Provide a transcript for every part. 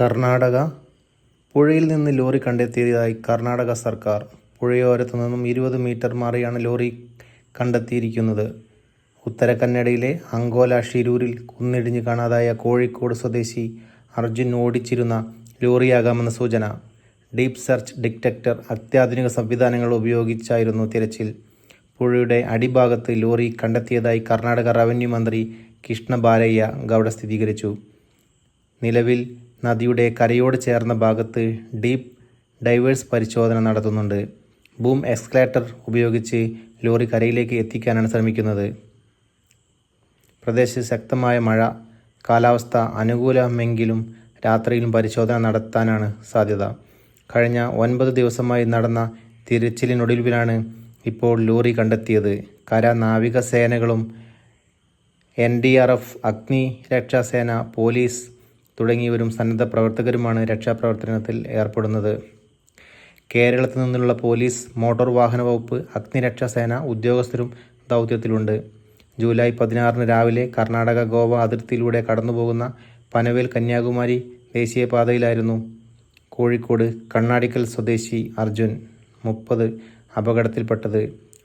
കർണാടക പുഴയിൽ നിന്ന് ലോറി കണ്ടെത്തിയതായി കർണാടക സർക്കാർ. പുഴയോരത്തു നിന്നും ഇരുപത് മീറ്റർ മാറിയാണ് ലോറി കണ്ടെത്തിയിരിക്കുന്നത്. ഉത്തര കന്നഡയിലെ അങ്കോല ഷിരൂരിൽ കുന്നിടിഞ്ഞ് കാണാതായ കോഴിക്കോട് സ്വദേശി അർജുൻ ഓടിച്ചിരുന്ന ലോറിയാകാമെന്ന സൂചന. ഡീപ് സെർച്ച് ഡിറ്റക്ടർ അത്യാധുനിക സംവിധാനങ്ങൾ ഉപയോഗിച്ചായിരുന്നു തിരച്ചിൽ. പുഴയുടെ അടിഭാഗത്ത് ലോറി കണ്ടെത്തിയതായി കർണാടക റവന്യൂ മന്ത്രി കൃഷ്ണ ബാലയ്യ ഗൗഡ സ്ഥിരീകരിച്ചു. നിലവിൽ നദിയുടെ കരയോട് ചേർന്ന ഭാഗത്ത് ഡീപ്പ് ഡൈവേഴ്സ് പരിശോധന നടത്തുന്നുണ്ട്. ബൂം എക്സ്കലേറ്റർ ഉപയോഗിച്ച് ലോറി കരയിലേക്ക് എത്തിക്കാനാണ് ശ്രമിക്കുന്നത്. പ്രദേശത്ത് ശക്തമായ മഴ കാലാവസ്ഥ അനുകൂലമെങ്കിലും രാത്രിയിലും പരിശോധന നടത്താനാണ് സാധ്യത. കഴിഞ്ഞ ഒൻപത് ദിവസമായി നടന്ന തിരച്ചിലിനൊടുവിലാണ് ഇപ്പോൾ ലോറി കണ്ടെത്തിയത്. കര നാവികസേനകളും എൻ ഡി ആർ എഫ് അഗ്നി രക്ഷാസേന പോലീസ് തുടങ്ങിയവരും സന്നദ്ധ പ്രവർത്തകരുമാണ് രക്ഷാപ്രവർത്തനത്തിൽ ഏർപ്പെടുന്നത്. കേരളത്തിൽ നിന്നുള്ള പോലീസ് മോട്ടോർ വാഹന വകുപ്പ് അഗ്നിരക്ഷാസേന ഉദ്യോഗസ്ഥരും ദൗത്യത്തിലുണ്ട്. ജൂലൈ പതിനാറിന് രാവിലെ കർണാടക ഗോവ അതിർത്തിയിലൂടെ കടന്നുപോകുന്ന പനവേൽ കന്യാകുമാരി ദേശീയപാതയിലായിരുന്നു കോഴിക്കോട് കണ്ണാടിക്കൽ സ്വദേശി അർജുൻ മുപ്പത് അപകടത്തിൽപ്പെട്ടത്.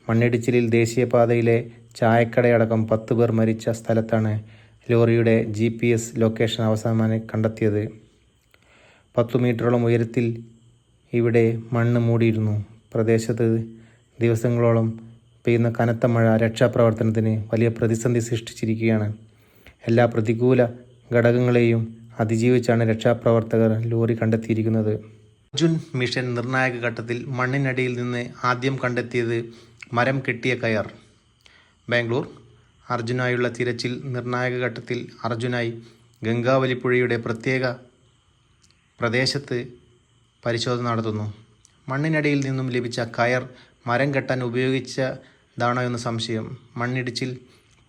മണ്ണിടിച്ചിലിൽ ദേശീയപാതയിലെ ചായക്കടയടക്കം പത്ത് പേർ മരിച്ച സ്ഥലത്താണ് ലോറിയുടെ ജി പി എസ് ലൊക്കേഷൻ അവസാനമായി കണ്ടെത്തിയത്. പത്തു മീറ്ററോളം ഉയരത്തിൽ ഇവിടെ മണ്ണ് മൂടിയിരുന്നു. പ്രദേശത്ത് ദിവസങ്ങളോളം പെയ്യുന്ന കനത്ത മഴ രക്ഷാപ്രവർത്തനത്തിന് വലിയ പ്രതിസന്ധി സൃഷ്ടിച്ചിരിക്കുകയാണ്. എല്ലാ പ്രതികൂല ഘടകങ്ങളെയും അതിജീവിച്ചാണ് രക്ഷാപ്രവർത്തകർ ലോറി കണ്ടെത്തിയിരിക്കുന്നത്. അർജുൻ മിഷൻ നിർണായക ഘട്ടത്തിൽ മണ്ണിനടിയിൽ നിന്ന് ആദ്യം കണ്ടെത്തിയത് മരം കെട്ടിയ കയർ. ബാംഗ്ലൂർ. അർജുനായുള്ള തിരച്ചിൽ നിർണായക ഘട്ടത്തിൽ അർജുനായി ഗംഗാവലി പുഴയുടെ പ്രത്യേക പ്രദേശത്ത് പരിശോധന നടത്തുന്നു. മണ്ണിനടിയിൽ നിന്നും ലഭിച്ച കയർ മരം കെട്ടാൻ ഉപയോഗിച്ചതാണോ എന്ന് സംശയം. മണ്ണിടിച്ചിൽ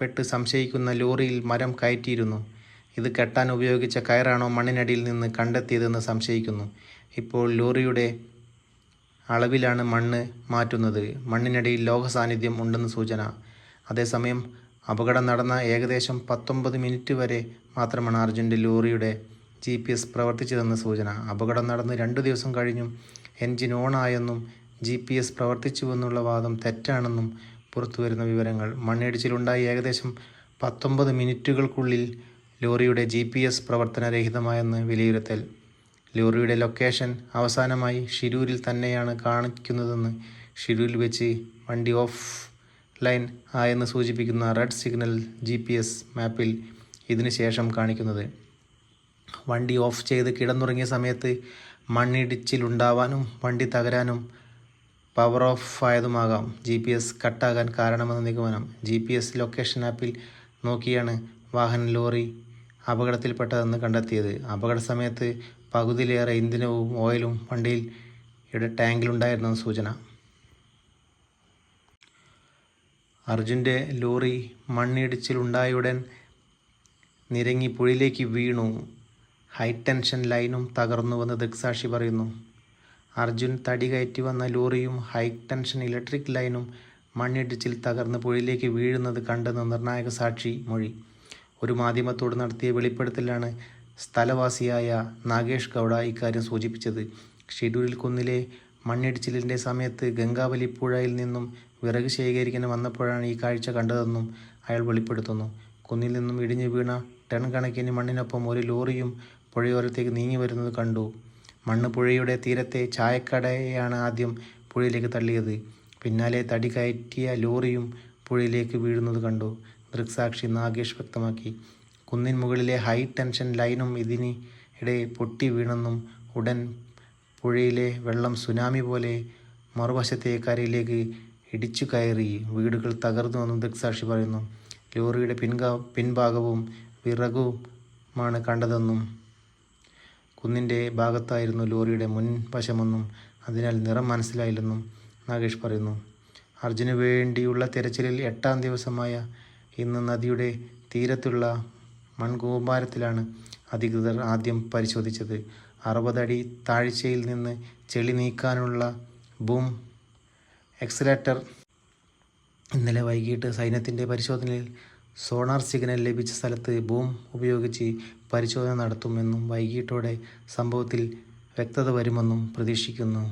പെട്ട് സംശയിക്കുന്ന ലോറിയിൽ മരം കയറ്റിയിരുന്നു. ഇത് കെട്ടാൻ ഉപയോഗിച്ച കയറാണോ മണ്ണിനടിയിൽ നിന്ന് കണ്ടെത്തിയതെന്ന് സംശയിക്കുന്നു. ഇപ്പോൾ ലോറിയുടെ അളവിലാണ് മണ്ണ് മാറ്റുന്നത്. മണ്ണിനടിയിൽ ലോഹ സാന്നിധ്യം ഉണ്ടെന്ന് സൂചന. അതേസമയം അപകടം നടന്ന ഏകദേശം പത്തൊമ്പത് മിനിറ്റ് വരെ മാത്രമാണ് അർജുന്റെ ലോറിയുടെ ജി പി എസ് പ്രവർത്തിച്ചതെന്ന് സൂചന. അപകടം നടന്ന് രണ്ടു ദിവസം കഴിഞ്ഞും എൻജിൻ ഓണായെന്നും ജി പി എസ് പ്രവർത്തിച്ചുവെന്നുള്ള വാദം തെറ്റാണെന്നും പുറത്തുവരുന്ന വിവരങ്ങൾ. മണ്ണിടിച്ചിലുണ്ടായി ഏകദേശം പത്തൊമ്പത് മിനിറ്റുകൾക്കുള്ളിൽ ലോറിയുടെ ജി പി എസ് പ്രവർത്തനരഹിതമായെന്ന് വിലയിരുത്തൽ. ലോറിയുടെ ലൊക്കേഷൻ അവസാനമായി ഷിരൂരിൽ തന്നെയാണ് കാണിക്കുന്നതെന്ന് ഷിരൂരിൽ വെച്ച് വണ്ടി ഓഫ് ലൈൻ ആയെന്ന് സൂചിപ്പിക്കുന്ന red signal G P S മാപ്പിൽ ഇതിനു ശേഷം കാണിക്കുന്നത്. വണ്ടി ഓഫ് ചെയ്ത് കിടന്നുറങ്ങിയ സമയത്ത് മണ്ണിടിച്ചിലുണ്ടാവാനും വണ്ടി തകരാനും പവർ ഓഫ് ആയതുമാകാം. ജി പി എസ് കട്ടാകാൻ കാരണമെന്ന നിഗമനം. ജി പി എസ് ലൊക്കേഷൻ ആപ്പിൽ നോക്കിയാണ് വാഹനം ലോറി അപകടത്തിൽപ്പെട്ടതെന്ന് കണ്ടെത്തിയത്. അപകട സമയത്ത് പകുതിയിലേറെ ഇന്ധനവും ഓയിലും വണ്ടിയിൽ ഇവിടെ ടാങ്കിലുണ്ടായിരുന്നെന്ന് സൂചന. അർജുന്റെ ലോറി മണ്ണിടിച്ചിലുണ്ടായുടൻ നിരങ്ങി പുഴയിലേക്ക് വീണു. ഹൈ ടെൻഷൻ ലൈനും തകർന്നുവെന്ന് ദൃക്സാക്ഷി പറയുന്നു. അർജുൻ തടി കയറ്റി വന്ന ലോറിയും ഹൈ ടെൻഷൻ ഇലക്ട്രിക് ലൈനും മണ്ണിടിച്ചിൽ തകർന്ന് പുഴയിലേക്ക് വീഴുന്നത് കണ്ടെന്ന് നിർണായക സാക്ഷി മൊഴി. ഒരു മാധ്യമത്തോട് നടത്തിയ വെളിപ്പെടുത്തലാണ് സ്ഥലവാസിയായ നാഗേഷ് ഗൗഡ ഇക്കാര്യം സൂചിപ്പിച്ചത്. ഷെഡ്യൂളിൽ കുന്നിലെ മണ്ണിടിച്ചിലിന്റെ സമയത്ത് ഗംഗാവലി പുഴയിൽ നിന്നും വിറക് ശേഖരിക്കാൻ വന്നപ്പോഴാണ് ഈ കാഴ്ച കണ്ടതെന്നും അയാൾ വെളിപ്പെടുത്തുന്നു. കുന്നിൽ നിന്നും ഇടിഞ്ഞു വീണ ടൺ കണക്കിന് മണ്ണിനൊപ്പം ഒരു ലോറിയും പുഴയോരത്തേക്ക് നീങ്ങി വരുന്നത് കണ്ടു. മണ്ണ് പുഴയുടെ തീരത്തെ ചായക്കടയാണ് ആദ്യം പുഴയിലേക്ക് തള്ളിയത്. പിന്നാലെ തടി കയറ്റിയ ലോറിയും പുഴയിലേക്ക് വീഴുന്നത് കണ്ടു. ദൃക്സാക്ഷി നാഗേഷ് വ്യക്തമാക്കി. കുന്നിൻ മുകളിലെ ഹൈ ടെൻഷൻ ലൈനും ഇതിനിടെ പൊട്ടി വീണെന്നും ഉടൻ പുഴയിലെ വെള്ളം സുനാമി പോലെ മറുവശത്തെ കരയിലേക്ക് ഇടിച്ചു കയറി വീടുകൾ തകർന്നുവെന്നും ദൃക്സാക്ഷി പറയുന്നു. ലോറിയുടെ പിൻകാ പിൻഭാഗവും വിറകുമാണ് കണ്ടതെന്നും കുന്നിന്റെ ഭാഗത്തായിരുന്നു ലോറിയുടെ മുൻവശമെന്നും അതിനാൽ നിറം മനസ്സിലായില്ലെന്നും നാഗേഷ് പറയുന്നു. അർജുന് വേണ്ടിയുള്ള തിരച്ചിലിൽ എട്ടാം ദിവസമായ ഇന്ന് നദിയുടെ തീരത്തുള്ള മൺകൂമ്പാരത്തിലാണ് അധികൃതർ ആദ്യം പരിശോധിച്ചത്. അറുപതടി താഴ്ചയിൽ നിന്ന് ചെളി നീക്കാനുള്ള ബൂം എക്സലേറ്റർ. ഇന്നലെ വൈകിട്ട് സൈന്യത്തിന്റെ പരിശോധനയിൽ സോണാർ സിഗ്നൽ ലഭിച്ച സ്ഥലത്ത് ബൂം ഉപയോഗിച്ച് പരിശോധന നടത്തുമെന്നും വൈകിട്ടോടെ സംഭവത്തിൽ വ്യക്തത വരുമെന്നും പ്രതീക്ഷിക്കുന്നു.